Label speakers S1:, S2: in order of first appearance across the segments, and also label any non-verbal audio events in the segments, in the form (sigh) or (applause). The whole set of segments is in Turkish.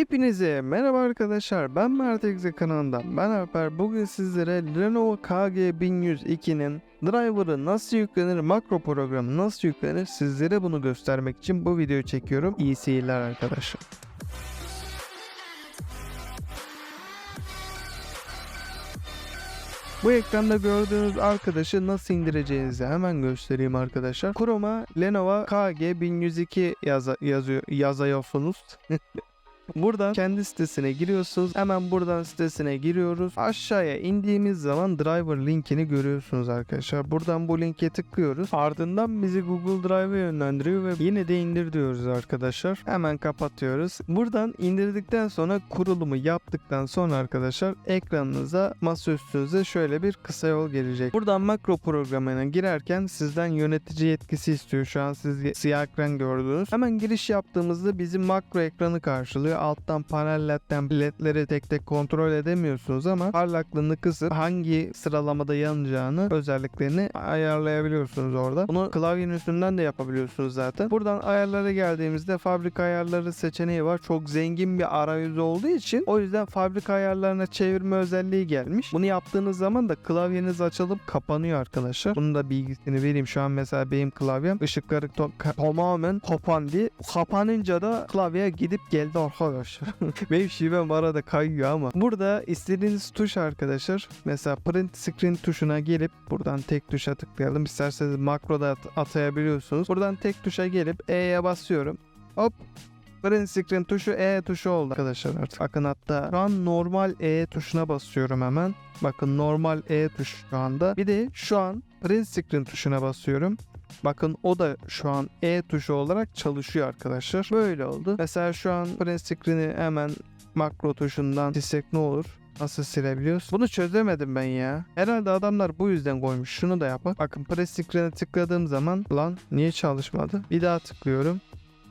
S1: Hepinize merhaba arkadaşlar. Ben Mert Egze kanalından. Ben Alper. Bugün sizlere Lenovo KG1102'nin driver'ı nasıl yüklenir, makro programı nasıl yüklenir sizlere bunu göstermek için bu videoyu çekiyorum. İyi seyirler arkadaşlar. Bu ekranda gördüğünüz arkadaşı nasıl indireceğinizi hemen göstereyim arkadaşlar. Chrome'a Lenovo KG1102 yaza, yazıyor, yazıyorsunuz. Buradan kendi sitesine giriyorsunuz. Hemen buradan sitesine giriyoruz. Aşağıya indiğimiz zaman driver linkini görüyorsunuz arkadaşlar. Buradan bu linke tıklıyoruz. Ardından bizi Google Drive'a yönlendiriyor ve yine de indir diyoruz arkadaşlar. Hemen kapatıyoruz. Buradan indirdikten sonra kurulumu yaptıktan sonra arkadaşlar ekranınıza masa üstünüze şöyle bir kısa yol gelecek. Buradan makro programına girerken sizden yönetici yetkisi istiyor. Şu an siz siyah ekran gördünüz. Hemen giriş yaptığımızda bizim makro ekranı karşılıyor alttan panellerden ledleri tek tek kontrol edemiyorsunuz ama parlaklığını kısıp hangi sıralamada yanacağını özelliklerini ayarlayabiliyorsunuz orada. Bunu klavyenin üstünden de yapabiliyorsunuz zaten. Buradan ayarlara geldiğimizde fabrika ayarları seçeneği var. Çok zengin bir arayüzü olduğu için o yüzden fabrika ayarlarına çevirme özelliği gelmiş. Bunu yaptığınız zaman da klavyeniz açılıp kapanıyor arkadaşlar. Bunun da bilgisini vereyim. Şu an mesela benim klavyem ışıkları to- tamamen kapandı. Kapanınca da klavyeye gidip geldi arkadaşlar. (laughs) Benim şivem arada kayıyor ama. Burada istediğiniz tuş arkadaşlar. Mesela print screen tuşuna gelip buradan tek tuşa tıklayalım. İsterseniz makroda at- atayabiliyorsunuz. Buradan tek tuşa gelip E'ye basıyorum. Hop Print screen tuşu E tuşu oldu arkadaşlar artık. Bakın hatta şu an normal E tuşuna basıyorum hemen. Bakın normal E tuşu şu anda. Bir de şu an print screen tuşuna basıyorum. Bakın o da şu an E tuşu olarak çalışıyor arkadaşlar. Böyle oldu. Mesela şu an print screen'i hemen makro tuşundan silsek ne olur? Nasıl silebiliyoruz? Bunu çözemedim ben ya. Herhalde adamlar bu yüzden koymuş. Şunu da yapın. Bakın press screen'e tıkladığım zaman lan niye çalışmadı? Bir daha tıklıyorum.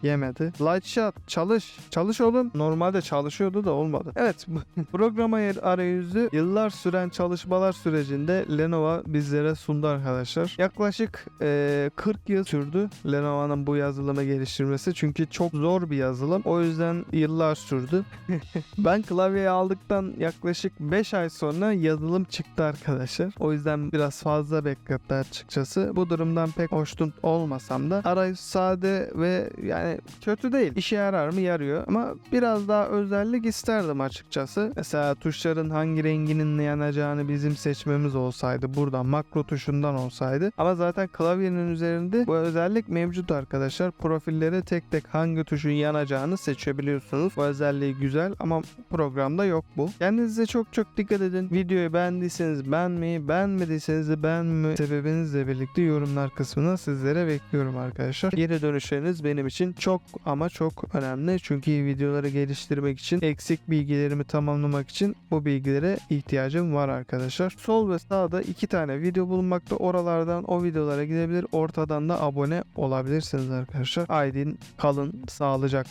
S1: Yemedi. Light shot çalış. Çalış oğlum. Normalde çalışıyordu da olmadı. Evet (laughs) program ayar- arayüzü yıllar süren çalışmalar sürecinde Lenovo bizlere sundu arkadaşlar. Yaklaşık eee, 40 yıl sürdü Lenovo'nun bu yazılımı geliştirmesi. Çünkü çok zor bir yazılım. O yüzden yıllar sürdü. (laughs) ben klavyeyi aldıktan yaklaşık 5 ay sonra yazılım çıktı arkadaşlar. O yüzden biraz fazla bekletti açıkçası. Bu durumdan pek hoşnut olmasam da arayüz sade ve yani kötü değil. İşe yarar mı? Yarıyor. Ama biraz daha özellik isterdim açıkçası. Mesela tuşların hangi renginin yanacağını bizim seçmemiz olsaydı buradan makro tuşundan olsaydı. Ama zaten klavyenin üzerinde bu özellik mevcut arkadaşlar. Profillere tek tek hangi tuşun yanacağını seçebiliyorsunuz. Bu özelliği güzel ama programda yok bu. Kendinize çok çok dikkat edin. Videoyu beğendiyseniz beğenmeyi, beğenmediyseniz de beğenme sebebinizle birlikte yorumlar kısmına sizlere bekliyorum arkadaşlar. Geri dönüşleriniz benim için çok ama çok önemli. Çünkü videoları geliştirmek için, eksik bilgilerimi tamamlamak için bu bilgilere ihtiyacım var arkadaşlar. Sol ve sağda iki tane video bulunmakta. Oralardan o videolara gidebilir. Ortadan da abone olabilirsiniz arkadaşlar. Aydın kalın sağlıcakla.